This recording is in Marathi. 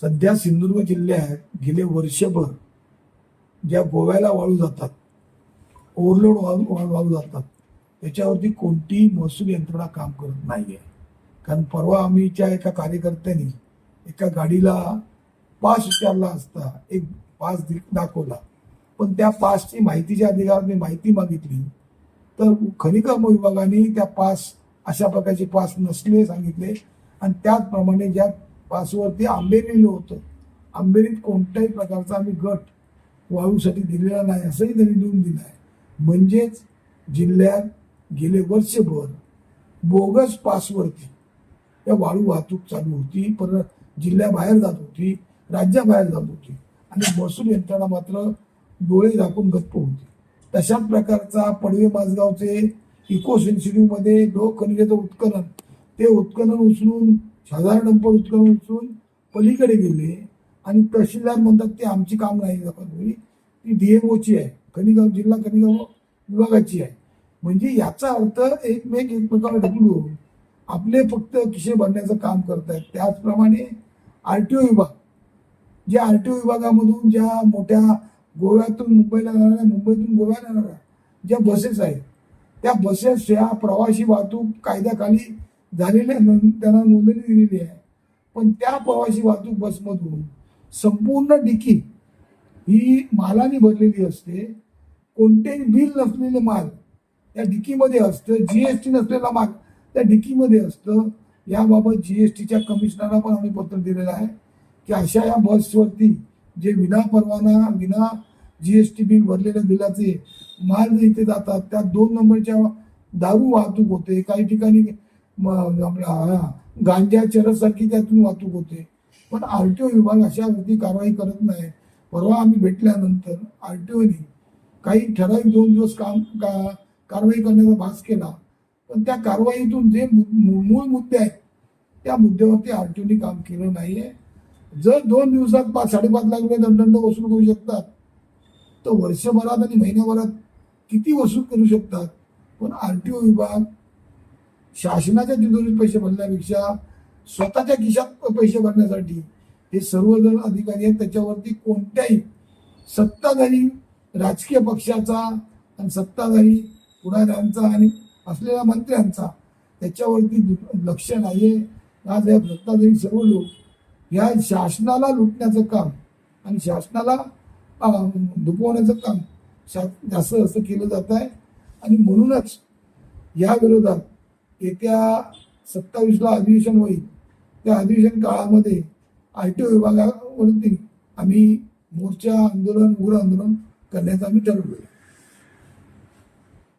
सध्या सिंधुदुर्ग जिल्ह्यात गेले वर्षभर ज्या गोव्याला वाळू जातात ओव्हरलोड वाळू वाळू वाळू जातात त्याच्यावरती कोणतीही महसूल यंत्रणा काम करत नाहीये. कारण परवा आम्हीच्या एका कार्यकर्त्यांनी एका गाडीला पास विचारला असता एक पास दाखवला. पण त्या पासची माहितीच्या अधिकाराने माहिती मागितली. तर खनिकर्म विभागाने त्या पास अशा प्रकारचे पास नसले सांगितले. आणि त्याचप्रमाणे ज्या पासवरती आंबे लिहिलं होतं. आंबेरीत कोणत्याही प्रकारचा आम्ही गट वाळूसाठी दिलेला नाही असंही त्यांनी लिहून दिलं आहे. म्हणजेच जिल्ह्यात गेले वर्षभर बोगस पासवरती या वाळू वाहतूक चालू होती पर जिल्ह्याबाहेर जात होती राज्याबाहेर जात होती. आणि महसूल यंत्रणा मात्र डोळे झाकून गप्प होती. तशाच प्रकारचा पडवे माझगावचे इको मध्ये लोक खनिजाचं उत्खनन. ते उत्खनन उचलून हजार डंपर उत्खनन उचलून पलीकडे गेले आणि तहसीलदार म्हणतात ते आमची काम नाही होई ती डीएमओची आहे. खनिगाव जिल्हा खनिगाव विभागाची आहे. म्हणजे याचा अर्थ एकमेक एकमेकावर ढकलून आपले फक्त किशे भरण्याचं काम करत आहेत त्याचप्रमाणे आर टी ओ विभाग. जे आर टी ओ विभागामधून ज्या मोठ्या गोव्यातून मुंबईला जाणाऱ्या मुंबईतून गोव्याला जाणाऱ्या ज्या बसेस आहेत त्या बसेस ह्या प्रवासी वाहतूक कायद्याखाली झालेल्या त्यांना नोंदणी दिलेली आहे. पण त्या प्रवासी वाहतूक बसमधून संपूर्ण डिकी ही मालाने भरलेली असते. कोणतेही बिल नसलेले माल त्या डिकीमध्ये असतं. जी एस टी नसलेला माल त्या डिकीमध्ये असतं. याबाबत जी एस टीच्या कमिशनरला पण आम्ही पत्र दिलेलं आहे की अशा या बसवरती जे विना परवाना विना जी एस टी बिल भरलेल्या बिलाचे माल जे इथे जातात त्या दोन नंबरच्या दारू वाहतूक होते. काही ठिकाणी म- आपला गांजा चरससारखी त्यातून वाहतूक होते. पण आर टी ओ विभाग अशावरती कारवाई करत नाही. परवा आम्ही भेटल्यानंतर आर टी ओने काही ठराविक दोन दिवस काम का कारवाई करण्याचा भास केला. पण त्या कारवाईतून जे मु- मूळ मुद्दे आहेत त्या मुद्द्यावरती आर टी ओने काम केलं नाही आहे जर दोन दिवसात पाच साडेपाच लाख रुपये दंड वसूल करू शकतात तर वर्षभरात आणि महिन्याभरात किती वसूल करू शकतात? पण आर टी ओ विभाग शासनाच्या तिजोरीत पैसे भरण्यापेक्षा स्वतःच्या खिशात पैसे भरण्यासाठी हे सर्वजण अधिकारी आहेत. त्याच्यावरती कोणत्याही सत्ताधारी राजकीय पक्षाचा आणि सत्ताधारी पुढाऱ्यांचा आणि असलेल्या मंत्र्यांचा त्याच्यावरती लक्ष नाही आहे आज या सत्ताधारी सर्व लोक या शासनाला लुटण्याचं काम आणि शासनाला दुपवण्याचं काम शा जास्त जास्त केलं जात आहे. आणि म्हणूनच या विरोधात येत्या सत्तावीसला अधिवेशन होईल. त्या अधिवेशन काळामध्ये आय टी ओ विभागावरती आम्ही मोर्चा आंदोलन उग्र आंदोलन करण्याचं आम्ही ठरवलं